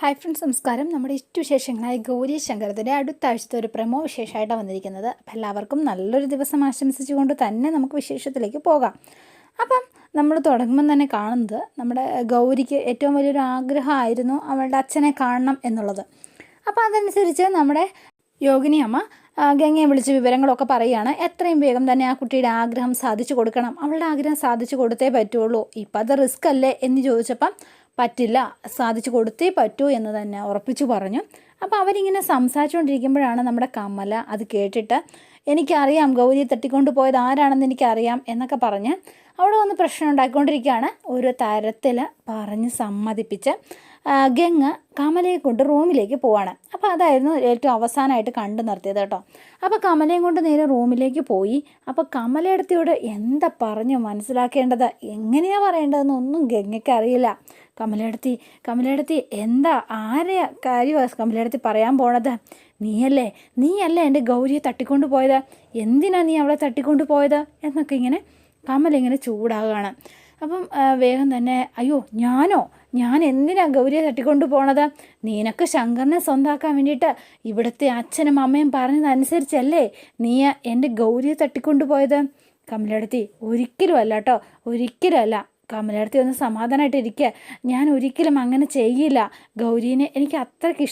Hi friends നമസ്കാരം. നമ്മുടെ ഇഷ്ടവിശേഷങ്ങളായ ഗൗരി ശങ്കരത്തിന്റെ അടുത്ത ആഴ്ചത്തെ ഒരു പ്രമോ വിശേഷമായിട്ടാണ് വന്നിരിക്കുന്നത്. അപ്പം എല്ലാവർക്കും നല്ലൊരു ദിവസം ആശംസിച്ചുകൊണ്ട് തന്നെ നമുക്ക് വിശേഷത്തിലേക്ക് പോകാം. അപ്പം നമ്മൾ തുടങ്ങുമ്പം തന്നെ കാണുന്നത് നമ്മുടെ ഗൗരിക്ക് ഏറ്റവും വലിയൊരു ആഗ്രഹമായിരുന്നു അവളുടെ അച്ഛനെ കാണണം എന്നുള്ളത്. അപ്പോൾ അതനുസരിച്ച് നമ്മുടെ യോഗിനി അമ്മ ഗംഗയെ വിളിച്ച് വിവരങ്ങളൊക്കെ പറയുകയാണ്. എത്രയും വേഗം തന്നെ ആ കുട്ടിയുടെ ആഗ്രഹം സാധിച്ചു കൊടുക്കണം. അവളുടെ ആഗ്രഹം സാധിച്ചു കൊടുത്തേ പറ്റുള്ളൂ. ഇപ്പം അത് റിസ്ക് അല്ലേ എന്ന് ചോദിച്ചപ്പം പറ്റില്ല സാധിച്ചു കൊടുത്തേ പറ്റൂ എന്ന് തന്നെ ഉറപ്പിച്ചു പറഞ്ഞു. അപ്പോൾ അവരിങ്ങനെ സംസാരിച്ചുകൊണ്ടിരിക്കുമ്പോഴാണ് നമ്മുടെ കമല അത് കേട്ടിട്ട് എനിക്കറിയാം ഗൗരിയെ തട്ടിക്കൊണ്ട് പോയത് ആരാണെന്ന് എനിക്കറിയാം എന്നൊക്കെ പറഞ്ഞ് അവിടെ വന്ന് പ്രശ്നം ഉണ്ടാക്കിക്കൊണ്ടിരിക്കുകയാണ്. ഒരു തരത്തിൽ പറഞ്ഞ് സമ്മതിപ്പിച്ച് ഗംഗ കമലയെ കൊണ്ട് റൂമിലേക്ക് പോവാണ്. അപ്പോൾ അതായിരുന്നു ഏറ്റവും അവസാനമായിട്ട് കണ്ടു നിർത്തിയത് കേട്ടോ. അപ്പോൾ കമലയും കൊണ്ട് നേരെ റൂമിലേക്ക് പോയി. അപ്പോൾ കമലയടുത്തിയോട് എന്താ പറഞ്ഞു മനസ്സിലാക്കേണ്ടത്? എങ്ങനെയാണ് പറയേണ്ടതെന്നൊന്നും ഗംഗയ്ക്ക് അറിയില്ല. കമലയടുത്തി കമലയടുത്തി എന്താ? ആരെയാ കാര്യമാണ് കമലയടുത്തി പറയാൻ പോണത്? നീയല്ലേ നീയല്ലേ എന്റെ ഗൗരിയെ തട്ടിക്കൊണ്ട് പോയത്? എന്തിനാ നീ അവളെ തട്ടിക്കൊണ്ട് പോയത്? എന്നൊക്കെ ഇങ്ങനെ കമലിങ്ങനെ ചൂടാകുകയാണ് അപ്പം വേഗം തന്നെ അയ്യോ ഞാനോ? ഞാൻ എന്തിനാ ഗൗരിയെ തട്ടിക്കൊണ്ട് പോണത്? നിനക്ക് ശങ്കറിനെ സ്വന്താക്കാൻ വേണ്ടിയിട്ട് ഇവിടുത്തെ അച്ഛനും അമ്മയും പറഞ്ഞതനുസരിച്ചല്ലേ നീ എന്റെ ഗൗരിയെ തട്ടിക്കൊണ്ട് പോയത്? കമലടുത്തി ഒരിക്കലും അല്ല കേട്ടോ ഒരിക്കലും അല്ല കമലടുത്തി ഒന്ന് സമാധാനമായിട്ട് ഇരിക്കുക ഞാൻ ഒരിക്കലും അങ്ങനെ ചെയ്യില്ല. ഗൗരീനെ എനിക്ക് അത്രയ്ക്ക്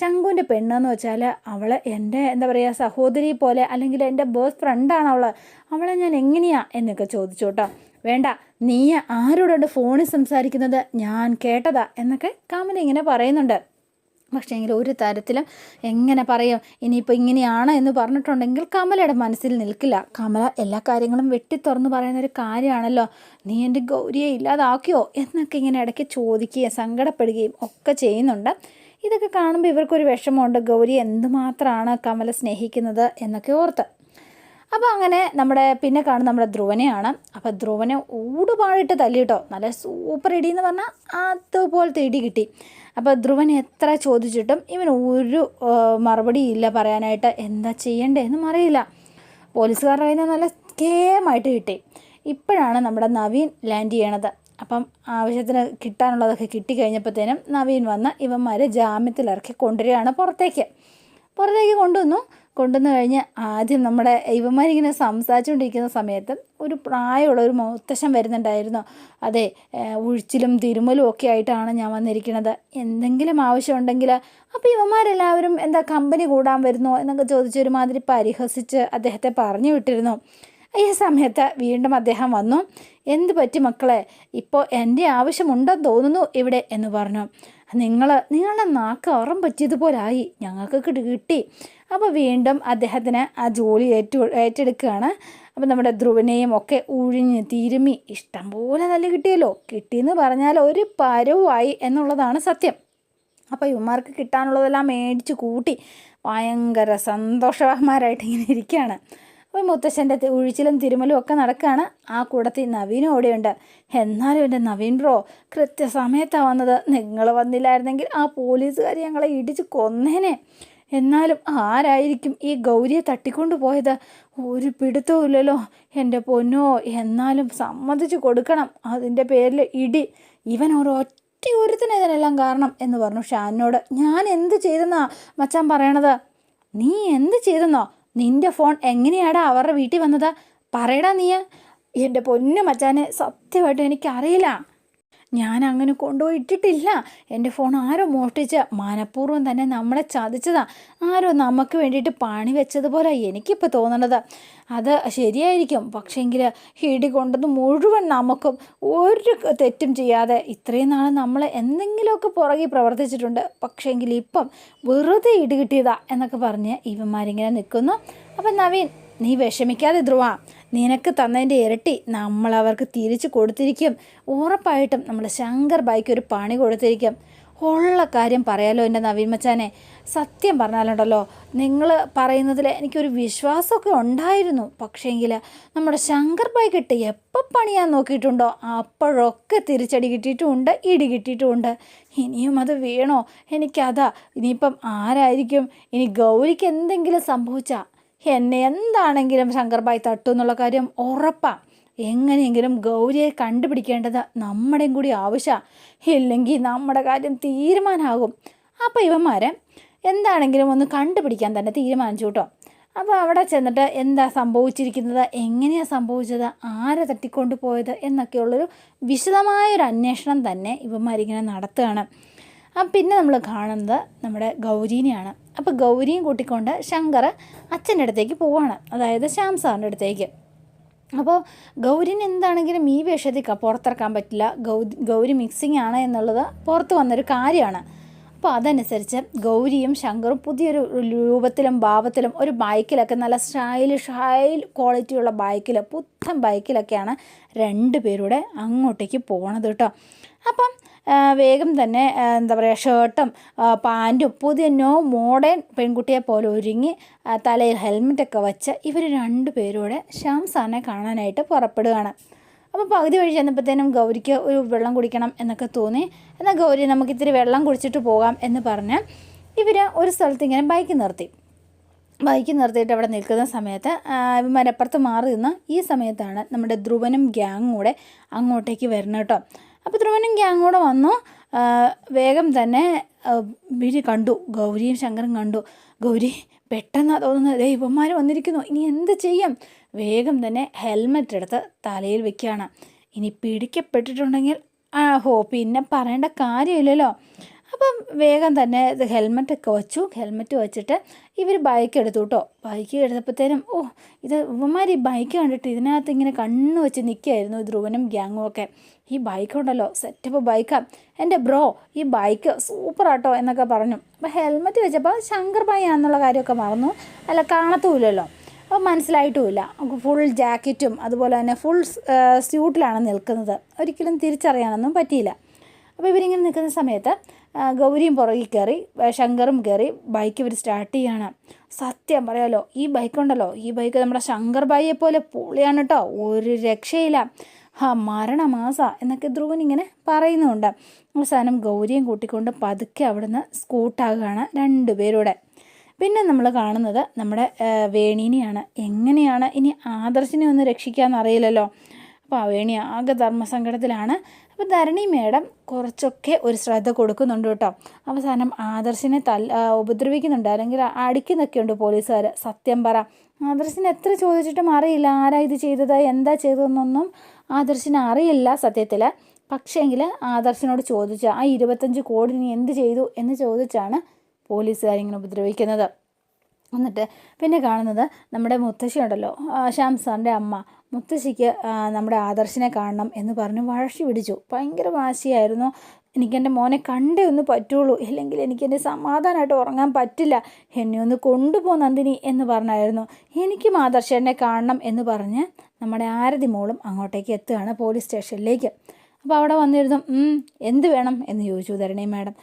ശങ്കുവിന്റെ പെണ്ണെന്ന് വെച്ചാൽ അവൾ എന്റെ എന്താ പറയുക സഹോദരി പോലെ അല്ലെങ്കിൽ എന്റെ ബോസ് ഫ്രണ്ടാണ് അവൾ അവളെ. ഞാൻ എങ്ങനെയാ എന്നൊക്കെ ചോദിച്ചു കേട്ടോ വേണ്ട നീ ആരോടുണ്ട് ഫോണിൽ സംസാരിക്കുന്നത്? ഞാൻ കേട്ടതാ എന്നൊക്കെ കമല ഇങ്ങനെ പറയുന്നുണ്ട്. പക്ഷേ എങ്കിൽ ഒരു തരത്തിലും എങ്ങനെ പറയും ഇനിയിപ്പോൾ ഇങ്ങനെയാണ് എന്ന് പറഞ്ഞിട്ടുണ്ടെങ്കിൽ കമലയുടെ മനസ്സിൽ നിൽക്കില്ല. കമല എല്ലാ കാര്യങ്ങളും വെട്ടി പറയുന്ന ഒരു കാര്യമാണല്ലോ. നീ എന്റെ ഗൗരിയെ ഇല്ലാതാക്കിയോ? എന്നൊക്കെ ഇങ്ങനെ ഇടയ്ക്ക് ചോദിക്കുകയും സങ്കടപ്പെടുകയും ഒക്കെ ചെയ്യുന്നുണ്ട്. ഇതൊക്കെ കാണുമ്പോൾ ഇവർക്കൊരു വിഷമമുണ്ട്. ഗൗരി എന്തുമാത്രമാണ് കമല സ്നേഹിക്കുന്നത് എന്നൊക്കെ ഓർത്ത് അപ്പോൾ അങ്ങനെ നമ്മുടെ പിന്നെ കാണുന്ന നമ്മുടെ ധ്രുവനെയാണ്. അപ്പോൾ ധ്രുവനെ ഊടുപാടിട്ട് തല്ലി കേട്ടോ നല്ല സൂപ്പർ ഇടി എന്ന് പറഞ്ഞാൽ അതുപോലത്തെ ഇടി കിട്ടി. അപ്പോൾ ധ്രുവൻ എത്ര ചോദിച്ചിട്ടും ഇവൻ ഒരു മറുപടി ഇല്ല പറയാനായിട്ട്. എന്താ ചെയ്യണ്ടേ എന്നും അറിയില്ല. പോലീസുകാരുടെ കയ്യിൽ നിന്ന് നല്ല കേമായിട്ട് കിട്ടി. ഇപ്പോഴാണ് നമ്മുടെ നവീൻ ലാൻഡ് ചെയ്യണത്. അപ്പം ആവശ്യത്തിന് കിട്ടാനുള്ളതൊക്കെ കിട്ടിക്കഴിഞ്ഞപ്പോഴത്തേനും നവീൻ വന്ന് ഇവന്മാരെ ജാമ്യത്തിലിറക്കി കൊണ്ടുവരികയാണ് പുറത്തേക്ക്. പുറത്തേക്ക് കൊണ്ടുവന്നു. കൊണ്ടുവന്നു കഴിഞ്ഞ് ആദ്യം നമ്മുടെ ഇവന്മാരിങ്ങനെ സംസാരിച്ചുകൊണ്ടിരിക്കുന്ന സമയത്ത് ഒരു പ്രായമുള്ള ഒരു മുത്തശ്ശൻ വരുന്നുണ്ടായിരുന്നു. അതെ ഉഴിച്ചിലും തിരുമലും ഒക്കെ ആയിട്ടാണ് ഞാൻ വന്നിരിക്കുന്നത്. എന്തെങ്കിലും ആവശ്യമുണ്ടെങ്കിൽ അപ്പോൾ ഇവന്മാരെല്ലാവരും എന്താ കമ്പനി കൂടാൻ വരുന്നോ എന്നൊക്കെ ചോദിച്ചൊരുമാതിരി പരിഹസിച്ച് അദ്ദേഹത്തെ പറഞ്ഞു വിട്ടിരുന്നു. ഈ സമയത്ത് വീണ്ടും അദ്ദേഹം വന്നു എന്ത് പറ്റി മക്കളെ? ഇപ്പോൾ എന്റെ ആവശ്യമുണ്ടെന്ന് തോന്നുന്നു ഇവിടെ എന്ന് പറഞ്ഞു. നിങ്ങൾ നിങ്ങളുടെ നാക്ക് ഉറം പറ്റിയതുപോലായി. ഞങ്ങൾക്ക് കിട്ടി. അപ്പോൾ വീണ്ടും അദ്ദേഹത്തിന് ആ ജോലി ഏറ്റു ഏറ്റെടുക്കുകയാണ്. അപ്പോൾ നമ്മുടെ ധ്രുവനെയും ഒക്കെ ഉഴിഞ്ഞ് തിരുമി ഇഷ്ടംപോലെ നല്ല കിട്ടിയല്ലോ. കിട്ടിയെന്ന് പറഞ്ഞാൽ ഒരു പരവുമായി എന്നുള്ളതാണ് സത്യം. അപ്പോൾ ഇവന്മാർക്ക് കിട്ടാനുള്ളതെല്ലാം മേടിച്ച് കൂട്ടി ഭയങ്കര സന്തോഷവാന്മാരായിട്ട് ഇങ്ങനെ ഇരിക്കുകയാണ്. അപ്പോൾ മുത്തശ്ശന്റെ ഉഴിച്ചിലും തിരുമലും ഒക്കെ നടക്കുകയാണ് ആ കൂടത്തിൽ നവീനും ഓടിയുണ്ട്. എന്നാലും എന്റെ നവീൻ ബ്രോ കൃത്യസമയത്താണ് വന്നത്. നിങ്ങൾ വന്നില്ലായിരുന്നെങ്കിൽ ആ പോലീസുകാർ ഞങ്ങളെ ഇടിച്ച് കൊന്നേനെ. എന്നാലും ആരായിരിക്കും ഈ ഗൗരിയെ തട്ടിക്കൊണ്ടു പോയത്? ഒരു പിടുത്തവും ഇല്ലല്ലോ എന്റെ പൊന്നോ. എന്നാലും സമ്മതിച്ചു കൊടുക്കണം. അതിന്റെ പേരിൽ ഇടി. ഇവൻ ഒരു ഒറ്റ ഒരുത്തിന് ഇതിനെല്ലാം കാരണം എന്ന് പറഞ്ഞു ഷാനിനോട്. ഞാൻ എന്ത് ചെയ്തെന്നാ മച്ചാൻ പറയണത്? നീ എന്ത് ചെയ്തെന്നോ? നിന്റെ ഫോൺ എങ്ങനെയാടാ അവരുടെ വീട്ടിൽ വന്നത്? പറയടാ നീയ. എന്റെ പൊന്നു മച്ചാനെ സത്യമായിട്ട് എനിക്കറിയില്ല. ഞാൻ അങ്ങനെ കൊണ്ടുപോയി ഇട്ടിട്ടില്ല എന്റെ ഫോൺ ആരോ മോഷ്ടിച്ച് മനഃപൂർവം തന്നെ നമ്മളെ ചതിച്ചതാ. ആരോ നമുക്ക് വേണ്ടിയിട്ട് പണി വെച്ചതുപോലെ എനിക്കിപ്പോൾ തോന്നണത്. അത് ശരിയായിരിക്കും. പക്ഷേങ്കിൽ ഇടി കൊണ്ടത് മുഴുവൻ നമുക്കും ഒരു തെറ്റും ചെയ്യാതെ ഇത്രയും നാൾ നമ്മൾ എന്തെങ്കിലുമൊക്കെ പുറകെ പ്രവർത്തിച്ചിട്ടുണ്ട്. പക്ഷേങ്കിൽ ഇപ്പം വെറുതെ ഇടി കിട്ടിയതാ എന്നൊക്കെ പറഞ്ഞ് ഇവന്മാരിങ്ങനെ നിൽക്കുന്നു. അപ്പം നവീൻ നീ വിഷമിക്കാതെ ധ്രുവ. നിനക്ക് തന്നതിന്റെ ഇരട്ടി നമ്മൾ അവർക്ക് തിരിച്ചു കൊടുത്തിരിക്കും. ഉറപ്പായിട്ടും നമ്മൾ ശങ്കർ ബായിക്ക് ഒരു പണി കൊടുത്തിരിക്കും. ഉള്ള കാര്യം പറയാലോ എന്റെ നവീൻ മച്ചാനെ. സത്യം പറഞ്ഞാലുണ്ടല്ലോ നിങ്ങൾ പറയുന്നതിൽ എനിക്കൊരു വിശ്വാസമൊക്കെ ഉണ്ടായിരുന്നു. പക്ഷേങ്കിൽ നമ്മുടെ ശങ്കർ ബായ് കിട്ട് എപ്പോൾ പണിയാൻ നോക്കിയിട്ടുണ്ടോ അപ്പോഴൊക്കെ തിരിച്ചടി കിട്ടിയിട്ടുമുണ്ട് ഇടി കിട്ടിയിട്ടുമുണ്ട് ഇനിയും അത് വേണോ? എനിക്കതാ ഇനിയിപ്പം ആരായിരിക്കും? ഇനി ഗൗരിക്ക് എന്തെങ്കിലും സംഭവിച്ചാൽ എന്നെ എന്താണെങ്കിലും ശങ്കർബായി തട്ടു എന്നുള്ള കാര്യം ഉറപ്പാണ് എങ്ങനെയെങ്കിലും ഗൗരിയെ കണ്ടുപിടിക്കേണ്ടത് നമ്മുടെയും കൂടി ആവശ്യമാണ് ഇല്ലെങ്കിൽ നമ്മുടെ കാര്യം തീരുമാനമാകും അപ്പോൾ ഇവന്മാരെ എന്താണെങ്കിലും ഒന്ന് കണ്ടുപിടിക്കാൻ തന്നെ തീരുമാനിച്ചു കേട്ടോ. അപ്പോൾ അവിടെ ചെന്നിട്ട് എന്താ സംഭവിച്ചിരിക്കുന്നത്? എങ്ങനെയാണ് സംഭവിച്ചത്? ആരെ തട്ടിക്കൊണ്ട് പോയത് എന്നൊക്കെയുള്ളൊരു വിശദമായൊരു അന്വേഷണം തന്നെ ഇവന്മാരിങ്ങനെ നടത്തുകയാണ്. പിന്നെ നമ്മൾ കാണുന്നത് നമ്മുടെ ഗൗരീനെയാണ്. അപ്പോൾ ഗൗരിയും കൂട്ടിക്കൊണ്ട് ശങ്കർ അച്ഛന്റെ അടുത്തേക്ക് പോവാണ്. അതായത് ശ്യാം സാറിന്റെ അടുത്തേക്ക്. അപ്പോൾ ഗൗരിന് എന്താണെങ്കിലും ഈ വേഷത്തിൽ പുറത്തിറക്കാൻ പറ്റില്ല. ഗൗ ഗൗരി മിക്സിംഗ് ആണ് എന്നുള്ളത് പുറത്ത് വന്നൊരു കാര്യമാണ്. അപ്പോൾ അതനുസരിച്ച് ഗൗരിയും ശങ്കറും പുതിയൊരു രൂപത്തിലും ഭാവത്തിലും ഒരു ബൈക്കിലൊക്കെ നല്ല സ്റ്റൈലിഷ് ഹൈ ക്വാളിറ്റിയുള്ള ബൈക്കിൽ പുത്തൻ ബൈക്കിലൊക്കെയാണ് രണ്ട് പേരുടെ അങ്ങോട്ടേക്ക് പോകണത് കേട്ടോ. അപ്പം വേഗം തന്നെ എന്താ പറയുക ഷർട്ടും പാന്റും പുതിയ നോ മോഡേൺ പെൺകുട്ടിയെ പോലെ ഒരുങ്ങി തലയിൽ ഹെൽമെറ്റൊക്കെ വെച്ച് ഇവർ രണ്ടു പേരൂടെ സാറിനെ കാണാനായിട്ട് പുറപ്പെടുകയാണ്. അപ്പോൾ പകുതി വഴി ചെന്നപ്പോഴത്തേനും ഗൗരിക്ക് ഒരു വെള്ളം കുടിക്കണം എന്നൊക്കെ തോന്നി. എന്നാൽ ഗൗരി നമുക്ക് ഇത്തിരി വെള്ളം കുടിച്ചിട്ട് പോകാം എന്ന് പറഞ്ഞ് ഇവർ ഒരു സ്ഥലത്ത് ഇങ്ങനെ ബൈക്ക് നിർത്തി. ബൈക്ക് നിർത്തിയിട്ട് അവിടെ നിൽക്കുന്ന സമയത്ത് മരപ്പുറത്ത് മാറി നിന്ന് ഈ സമയത്താണ് നമ്മുടെ ധ്രുവനും ഗ്യാങ്ങും കൂടെ അങ്ങോട്ടേക്ക് വരുന്നത് കേട്ടോ. അപ്പോൾ ധ്രുവനും ഗ്യാങ് കൂടെ വന്നു വേഗം തന്നെ ഇവർ കണ്ടു. ഗൗരിയും ശങ്കറും കണ്ടു. ഗൗരി പെട്ടെന്നാണ് തോന്നുന്നത്. ഇവന്മാർ വന്നിരിക്കുന്നു. ഇനി എന്ത് ചെയ്യും? വേഗം തന്നെ ഹെൽമെറ്റ് എടുത്ത് തലയിൽ വെക്കുകയാണ്. ഇനി പിടിക്കപ്പെട്ടിട്ടുണ്ടെങ്കിൽ ആ ഹോ പിന്നെ പറയേണ്ട കാര്യമില്ലല്ലോ. അപ്പം വേഗം തന്നെ ഇത് ഹെൽമെറ്റൊക്കെ വെച്ചു. ഹെൽമെറ്റ് വെച്ചിട്ട് ഇവർ ബൈക്ക് എടുത്തു കേട്ടോ ബൈക്ക് എടുത്തപ്പോഴത്തേനും ഓ ഇത് ഇവന്മാർ ബൈക്ക് കണ്ടിട്ട് ഇതിനകത്ത് ഇങ്ങനെ കണ്ണു വെച്ച് നിൽക്കുകയായിരുന്നു ധ്രുവനും ഗ്യാങ്ങും ഒക്കെ. ഈ ബൈക്ക് ഉണ്ടല്ലോ സെറ്റപ്പ് ബൈക്കാണ് എന്റെ ബ്രോ ഈ ബൈക്ക് സൂപ്പറാട്ടോ എന്നൊക്കെ പറഞ്ഞു. അപ്പോൾ ഹെൽമെറ്റ് വെച്ചപ്പോൾ ശങ്കർ ബൈ ആണെന്നുള്ള കാര്യമൊക്കെ മറന്നു. അല്ല കാണത്തുമില്ലല്ലോ. അപ്പോൾ മനസ്സിലായിട്ടുമില്ല. ഫുൾ ജാക്കറ്റും അതുപോലെ തന്നെ ഫുൾ സ്യൂട്ടിലാണ് നിൽക്കുന്നത്. ഒരിക്കലും തിരിച്ചറിയാനൊന്നും പറ്റിയില്ല. അപ്പോൾ ഇവരിങ്ങനെ നിൽക്കുന്ന സമയത്ത് ഗൗരിയും പുറകിൽ കയറി ശങ്കറും കയറി ബൈക്ക് ഇവർ സ്റ്റാർട്ട് ചെയ്യാണ്. സത്യം പറയാലോ ഈ ബൈക്കുണ്ടല്ലോ ഈ ബൈക്ക് നമ്മുടെ ശങ്കർ ബായിയെ പോലെ പൊളിയാണ് കേട്ടോ ഒരു രക്ഷയില്ല. ആ മരണമാസ എന്നൊക്കെ ധ്രുവൻ ഇങ്ങനെ പറയുന്നുണ്ട്. അവസാനം ഗൗരിയും കൂട്ടിക്കൊണ്ട് പതുക്കെ അവിടുന്ന് സ്കൂട്ടാകുകയാണ് രണ്ടുപേരൂടെ. പിന്നെ നമ്മൾ കാണുന്നത് നമ്മുടെ വേണീനെയാണ്. എങ്ങനെയാണ് ഇനി ആദർശിനെ ഒന്ന് രക്ഷിക്കാമെന്നറിയില്ലല്ലോ അപ്പോൾ വേണി ആകെ ധർമ്മസങ്കടത്തിലാണ്. അപ്പോൾ ധരണി മേഡം കുറച്ചൊക്കെ ഒരു ശ്രദ്ധ കൊടുക്കുന്നുണ്ട് കേട്ടോ. അവസാനം ആദർശിനെ തല്ല ഉപദ്രവിക്കുന്നുണ്ട്. അല്ലെങ്കിൽ അടിക്കുന്നൊക്കെ ഉണ്ട് പോലീസുകാർ. സത്യം പറ. ആദർശിന് എത്ര ചോദിച്ചിട്ടും അറിയില്ല. ആരാ ഇത് ചെയ്തത്? എന്താ ചെയ്തതെന്നൊന്നും ആദർശിന് അറിയില്ല സത്യത്തിൽ പക്ഷേങ്കിൽ ആദർശിനോട് ചോദിച്ച ആ ഇരുപത്തഞ്ച് കോടി നീ എന്ത് ചെയ്തു? എന്ന് ചോദിച്ചാണ് പോലീസുകാരിങ്ങനെ ഉപദ്രവിക്കുന്നത്. എന്നിട്ട് പിന്നെ കാണുന്നത് നമ്മുടെ മുത്തശ്ശി ഉണ്ടല്ലോ ശ്യാം സാറിന്റെ അമ്മ. മുത്തശ്ശിക്ക് നമ്മുടെ ആദർശിനെ കാണണം എന്ന് പറഞ്ഞ് വഴി പിടിച്ചു. ഭയങ്കര വാശിയായിരുന്നു. എനിക്കെന്റെ മോനെ കണ്ടേ ഒന്ന് പറ്റുള്ളൂ. ഇല്ലെങ്കിൽ എനിക്കെന്റെ സമാധാനമായിട്ട് ഉറങ്ങാൻ പറ്റില്ല. എന്നെ ഒന്ന് കൊണ്ടുപോ നന്ദിനി എന്ന് പറഞ്ഞായിരുന്നു. എനിക്കും ആദർശനെ കാണണം എന്ന് പറഞ്ഞ് നമ്മുടെ ആരതി മോളും അങ്ങോട്ടേക്ക് എത്തുകയാണ് പോലീസ് സ്റ്റേഷനിലേക്ക്. അപ്പോൾ അവിടെ വന്നിരുന്നു എന്ത് വേണം? എന്ന് ചോദിച്ചു ധരണി മാഡം.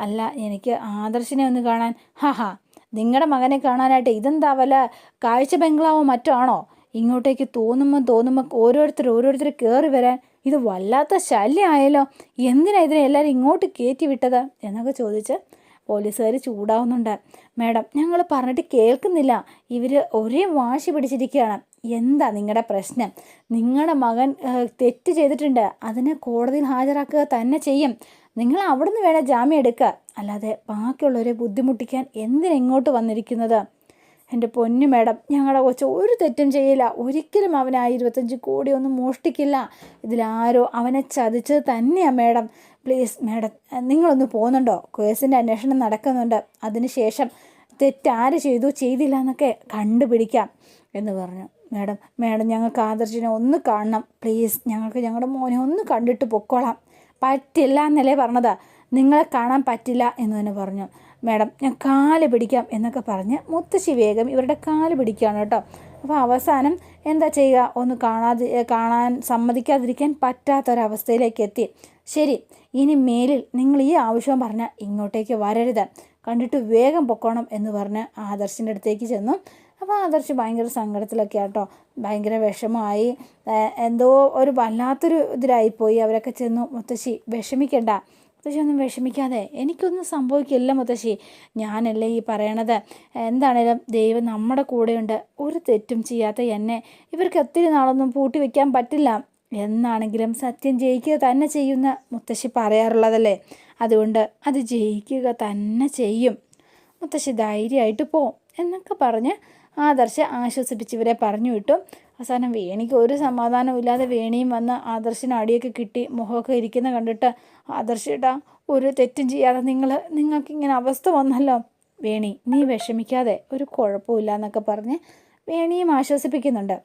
അല്ല എനിക്ക് ആദർശിനെ ഒന്ന് കാണാൻ ഹാ ഹാ. നിങ്ങളുടെ മകനെ കാണാനായിട്ട് ഇതെന്താ വല്ല കാഴ്ച ബംഗ്ലാവോ മറ്റാണോ ഇങ്ങോട്ടേക്ക് തോന്നുമ്പോൾ തോന്നുമ്പോൾ ഓരോരുത്തർ ഓരോരുത്തർ കയറി വരാൻ ഇത് വല്ലാത്ത ശല്യമായല്ലോ എന്തിനാ ഇതിനെ എല്ലാവരും ഇങ്ങോട്ട് കയറ്റി വിട്ടത്? എന്നൊക്കെ ചോദിച്ച് പോലീസുകാർ ചൂടാവുന്നുണ്ട്. മാഡം ഞങ്ങൾ പറഞ്ഞിട്ട് കേൾക്കുന്നില്ല. ഇവർ ഒരേ വാശി പിടിച്ചിരിക്കുകയാണ്. എന്താ നിങ്ങളുടെ പ്രശ്നം? നിങ്ങളുടെ മകൻ തെറ്റ് ചെയ്തിട്ടുണ്ട്. അതിനെ കോടതിയിൽ ഹാജരാക്കുക തന്നെ ചെയ്യും. നിങ്ങൾ അവിടുന്ന് വേണേൽ ജാമ്യം എടുക്കുക അല്ലാതെ ബാക്കിയുള്ളവരെ ബുദ്ധിമുട്ടിക്കാൻ എന്തിനെങ്ങോട്ട് വന്നിരിക്കുന്നത്? എന്റെ പൊന്നു മേഡം ഞങ്ങളുടെ കൊച്ചു ഒരു തെറ്റും ചെയ്യില്ല. ഒരിക്കലും അവൻ ആ ഇരുപത്തഞ്ച് കോടി ഒന്നും മോഷ്ടിക്കില്ല. ഇതിലാരോ അവനെ ചതിച്ചത് തന്നെയാണ് മേഡം. പ്ലീസ് മേഡം നിങ്ങളൊന്ന് പോകുന്നുണ്ടോ കേസിന്റെ അന്വേഷണം നടക്കുന്നുണ്ട്. അതിനുശേഷം തെറ്റാര് ചെയ്തു ചെയ്തില്ല എന്നൊക്കെ കണ്ടുപിടിക്കാം. എന്ന് പറഞ്ഞു. മേഡം മേഡം ഞങ്ങൾക്ക് ആദർശിനെ ഒന്ന് കാണണം. പ്ലീസ് ഞങ്ങൾക്ക് ഞങ്ങളുടെ മോനെ ഒന്ന് കണ്ടിട്ട് പൊക്കോളാം. പറ്റില്ല എന്നല്ലേ പറഞ്ഞതാ. നിങ്ങളെ കാണാൻ പറ്റില്ല എന്ന് തന്നെ പറഞ്ഞു. മാഡം ഞാൻ കാൽ പിടിക്കാം എന്നൊക്കെ പറഞ്ഞ് മുത്തശ്ശി വേഗം ഇവരുടെ കാൽ പിടിക്കുകയാണ് കേട്ടോ. അപ്പോൾ അവസാനം എന്താ ചെയ്യുക? ഒന്ന് കാണാതെ കാണാൻ സമ്മതിക്കാതിരിക്കാൻ പറ്റാത്തൊരവസ്ഥയിലേക്ക് എത്തി. ശരി ഇനി മേലിൽ നിങ്ങൾ ഈ ആവശ്യം പറഞ്ഞാൽ ഇങ്ങോട്ടേക്ക് വരരുത്. കണ്ടിട്ട് വേഗം പൊക്കോണം എന്ന് പറഞ്ഞ് ആദർശിന്റെ അടുത്തേക്ക് ചെന്നു. അപ്പോൾ ആദർശ് ഭയങ്കര സങ്കടത്തിലൊക്കെ ആട്ടോ ഭയങ്കര വിഷമമായി. എന്തോ ഒരു വല്ലാത്തൊരു ഇതിലായിപ്പോയി. അവരൊക്കെ ചെന്നു മുത്തശ്ശി വിഷമിക്കണ്ട. മുത്തശ്ശി ഒന്നും വിഷമിക്കാതെ. എനിക്കൊന്നും സംഭവിക്കില്ല മുത്തശ്ശി. ഞാനല്ലേ ഈ പറയണത്. എന്താണേലും ദൈവം നമ്മുടെ കൂടെയുണ്ട്. ഒരു തെറ്റും ചെയ്യാത്ത എന്നെ. ഇവർക്ക് ഒത്തിരി നാളൊന്നും പൂട്ടി വയ്ക്കാൻ പറ്റില്ല. എന്നാണെങ്കിലും സത്യം ജയിക്കുക തന്നെ ചെയ്യുന്ന മുത്തശ്ശി പറയാറുള്ളതല്ലേ? അതുകൊണ്ട് അത് ജയിക്കുക തന്നെ ചെയ്യും. മുത്തശ്ശി ധൈര്യമായിട്ട് പോ എന്നൊക്കെ പറഞ്ഞ് ആദർശ് ആശ്വസിപ്പിച്ച് ഇവരെ പറഞ്ഞു വിട്ടു. അവസാനം വേണിക്ക് ഒരു സമാധാനവും ഇല്ലാതെ വേണിയും വന്ന് ആദർശിന് അടിയൊക്കെ കിട്ടി മുഖമൊക്കെ ഇരിക്കുന്ന കണ്ടിട്ട് ആദർശേട്ടാ ഒരു തെറ്റും ചെയ്യാതെ നിങ്ങൾ നിങ്ങൾക്കിങ്ങനെ അവസ്ഥ വന്നല്ലോ. വേണി നീ വിഷമിക്കാതെ ഒരു കുഴപ്പമില്ല എന്നൊക്കെ പറഞ്ഞ് വേണിയും ആശ്വസിപ്പിക്കുന്നുണ്ട്.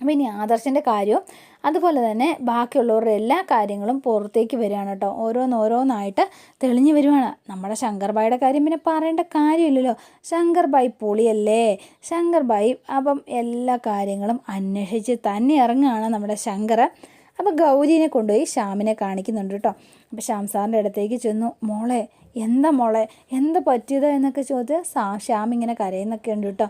അപ്പം ഇനി ആദർശന്റെ കാര്യവും അതുപോലെ തന്നെ ബാക്കിയുള്ളവരുടെ എല്ലാ കാര്യങ്ങളും പുറത്തേക്ക് വരികയാണ് കേട്ടോ. ഓരോന്നോരോന്നായിട്ട് തെളിഞ്ഞു വരുവാണ്. നമ്മുടെ ശങ്കർബായുടെ കാര്യം പിന്നെ പറയേണ്ട കാര്യമില്ലല്ലോ. ശങ്കർബായി പൊളിയല്ലേ? ശങ്കർബായി അപ്പം എല്ലാ കാര്യങ്ങളും അന്വേഷിച്ച് തന്നെ ഇറങ്ങുകയാണ് നമ്മുടെ ശങ്കർ. അപ്പോൾ ഗൗരീനെ കൊണ്ടുപോയി ശ്യാമിനെ കാണിക്കുന്നുണ്ട് കേട്ടോ. അപ്പോൾ ശ്യാം സാറിന്റെ അടുത്തേക്ക് ചെന്നു. മോളെ എന്താ മോളെ? എന്താ പറ്റിയത് എന്നൊക്കെ ചോദിച്ച് സാ ശ്യാം ഇങ്ങനെ കരയുന്നൊക്കെ ഉണ്ട് കേട്ടോ.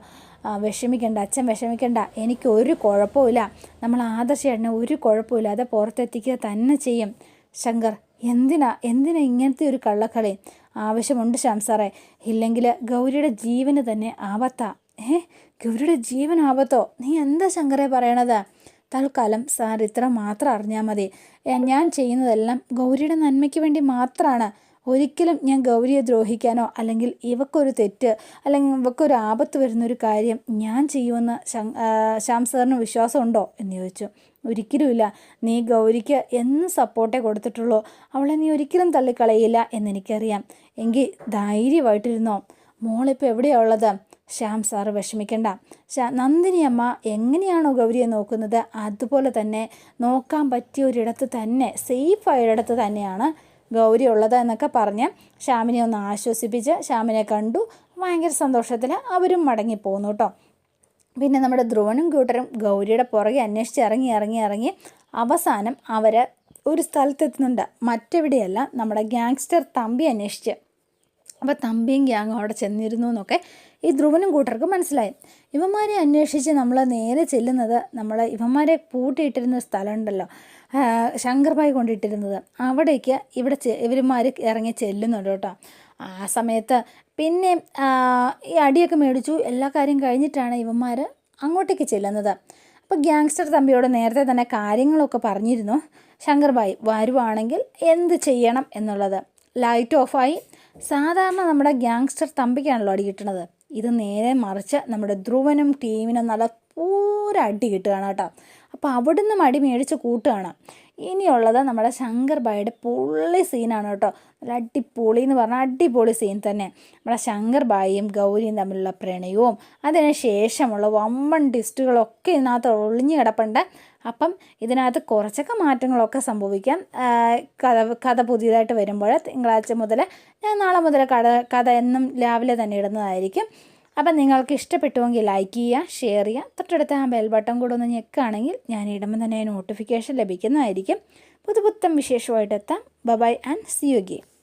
വിഷമിക്കണ്ട അച്ഛൻ വിഷമിക്കണ്ട. എനിക്ക് ഒരു കുഴപ്പമില്ല നമ്മൾ ആദർശേട്ടനെ ഒരു കുഴപ്പമില്ല അത് പുറത്തെത്തിക്കുക തന്നെ ചെയ്യും. ശങ്കർ എന്തിനാ? എന്തിനാ ഇങ്ങനത്തെ ഒരു കള്ളക്കളി? ആവശ്യമുണ്ട് ശ്യാം സാറേ. ഇല്ലെങ്കിൽ ഗൗരിയുടെ ജീവന് തന്നെ ആപത്താ. ഏ? ഗൗരിയുടെ ജീവൻ ആപത്തോ? നീ എന്താ ശങ്കറെ പറയണത്? തൽക്കാലം സാർ ഇത്ര മാത്രം അറിഞ്ഞാൽ മതി. ഞാൻ ചെയ്യുന്നതെല്ലാം ഗൗരിയുടെ നന്മയ്ക്ക് വേണ്ടി മാത്രമാണ് ഒരിക്കലും ഞാൻ ഗൗരിയെ ദ്രോഹിക്കാനോ അല്ലെങ്കിൽ ഇവക്കൊരു തെറ്റ് അല്ലെങ്കിൽ ഇവക്കൊരു ആപത്ത് വരുന്നൊരു കാര്യം ഞാൻ ചെയ്യുമെന്ന് ശ്യാം സാറിന് വിശ്വാസമുണ്ടോ എന്ന് ചോദിച്ചു. ഒരിക്കലുമില്ല. നീ ഗൗരിക്ക് എന്ന് സപ്പോർട്ടേ കൊടുത്തിട്ടുള്ളൂ. അവളെ നീ ഒരിക്കലും തള്ളിക്കളയില്ല എന്നെനിക്കറിയാം. എങ്കിൽ ധൈര്യമായിട്ടിരുന്നോ. മോളിപ്പോൾ എവിടെയാണ് ഉള്ളത്? ശ്യാം സാറ് വിഷമിക്കണ്ട. ശ്യാ നന്ദിനി അമ്മ എങ്ങനെയാണോ ഗൗരിയെ നോക്കുന്നത്? അതുപോലെ തന്നെ നോക്കാൻ പറ്റിയ ഒരിടത്ത് തന്നെ സേഫായ ഒരിടത്ത് തന്നെയാണ് ഗൗരി ഉള്ളത് എന്നൊക്കെ പറഞ്ഞ് ശ്യാമിനെ ഒന്ന് ആശ്വസിപ്പിച്ച് ശ്യാമിനെ കണ്ടു. ഭയങ്കര സന്തോഷത്തിൽ അവരും മടങ്ങിപ്പോന്നു കേട്ടോ പിന്നെ നമ്മുടെ ധ്രുവനും കൂട്ടരും ഗൗരിയുടെ പുറകെ അന്വേഷിച്ച് ഇറങ്ങി ഇറങ്ങി ഇറങ്ങി അവസാനം അവർ ഒരു സ്ഥലത്തെത്തുന്നുണ്ട്. മറ്റെവിടെയല്ല നമ്മുടെ ഗ്യാങ്സ്റ്റർ തമ്പി അന്വേഷിച്ച്. അപ്പോൾ തമ്പിയും ഗ്യാങ്ങും അവിടെ ചെന്നിരുന്നു എന്നൊക്കെ ഈ ധ്രുവനും കൂട്ടർക്ക് മനസ്സിലായി. ഇവന്മാരെ അന്വേഷിച്ച് നമ്മൾ നേരെ ചെല്ലുന്നത് നമ്മൾ ഇവന്മാരെ പൂട്ടിയിട്ടിരുന്ന സ്ഥലമുണ്ടല്ലോ. ശങ്കർഭായി കൊണ്ടിട്ടിരുന്നത്. അവിടേക്ക് ഇവിടെ ഇവരുമാർ ഇറങ്ങി ചെല്ലുന്നുണ്ട് കേട്ടോ. ആ സമയത്ത് പിന്നെ ഈ അടിയൊക്കെ മേടിച്ചു എല്ലാ കാര്യം കഴിഞ്ഞിട്ടാണ് ഇവന്മാർ അങ്ങോട്ടേക്ക് ചെല്ലുന്നത്. അപ്പോൾ ഗ്യാങ്സ്റ്റർ തമ്പിയോട് നേരത്തെ തന്നെ കാര്യങ്ങളൊക്കെ പറഞ്ഞിരുന്നു. ശങ്കർബായി വരുവാണെങ്കിൽ എന്ത് ചെയ്യണം? എന്നുള്ളത്. ലൈറ്റ് ഓഫായി സാധാരണ നമ്മുടെ ഗ്യാങ്സ്റ്റർ തമ്പിക്കാണല്ലോ അടി കിട്ടണത്. ഇത് നേരെ മറിച്ച് നമ്മുടെ ധ്രുവനും ടീമിനും നല്ല പൂര അടി കിട്ടുകയാണ് കേട്ടോ. അപ്പോൾ അവിടുന്ന് മടി മേടിച്ച് കൂട്ടുകയാണ് ഇനിയുള്ളത് നമ്മുടെ ശങ്കർ ബായുടെ പൊള്ളി സീനാണ് കേട്ടോ. നല്ല അടിപൊളി എന്ന് പറഞ്ഞാൽ അടിപൊളി സീൻ തന്നെ. നമ്മുടെ ശങ്കർ ബായിയും ഗൗരിയും തമ്മിലുള്ള പ്രണയവും അതിന് ശേഷമുള്ള വമ്പൻ ടിസ്റ്റുകളൊക്കെ ഇതിനകത്ത് ഒളിഞ്ഞു കിടപ്പുണ്ട്. അപ്പം ഇതിനകത്ത് കുറച്ചൊക്കെ മാറ്റങ്ങളൊക്കെ സംഭവിക്കാം. കഥ കഥ പുതിയതായിട്ട് വരുമ്പോൾ തിങ്കളാഴ്ച മുതൽ ഞാൻ നാളെ മുതൽ കഥ കഥ എന്നും രാവിലെ തന്നെ ഇടുന്നതായിരിക്കും. അപ്പം നിങ്ങൾക്ക് ഇഷ്ടപ്പെട്ടുവെങ്കിൽ ലൈക്ക് ചെയ്യുക ഷെയർ ചെയ്യുക. തൊട്ടടുത്ത ആ ബെൽ ബട്ടൺ കൂടെ ഒന്ന് ഞെക്കുകയാണെങ്കിൽ ഞാൻ ഇടുമ്പോൾ തന്നെ നോട്ടിഫിക്കേഷൻ ലഭിക്കുന്നതായിരിക്കും. പുതുപുത്തം വിശേഷമായിട്ട് എത്താം. Bye and see you again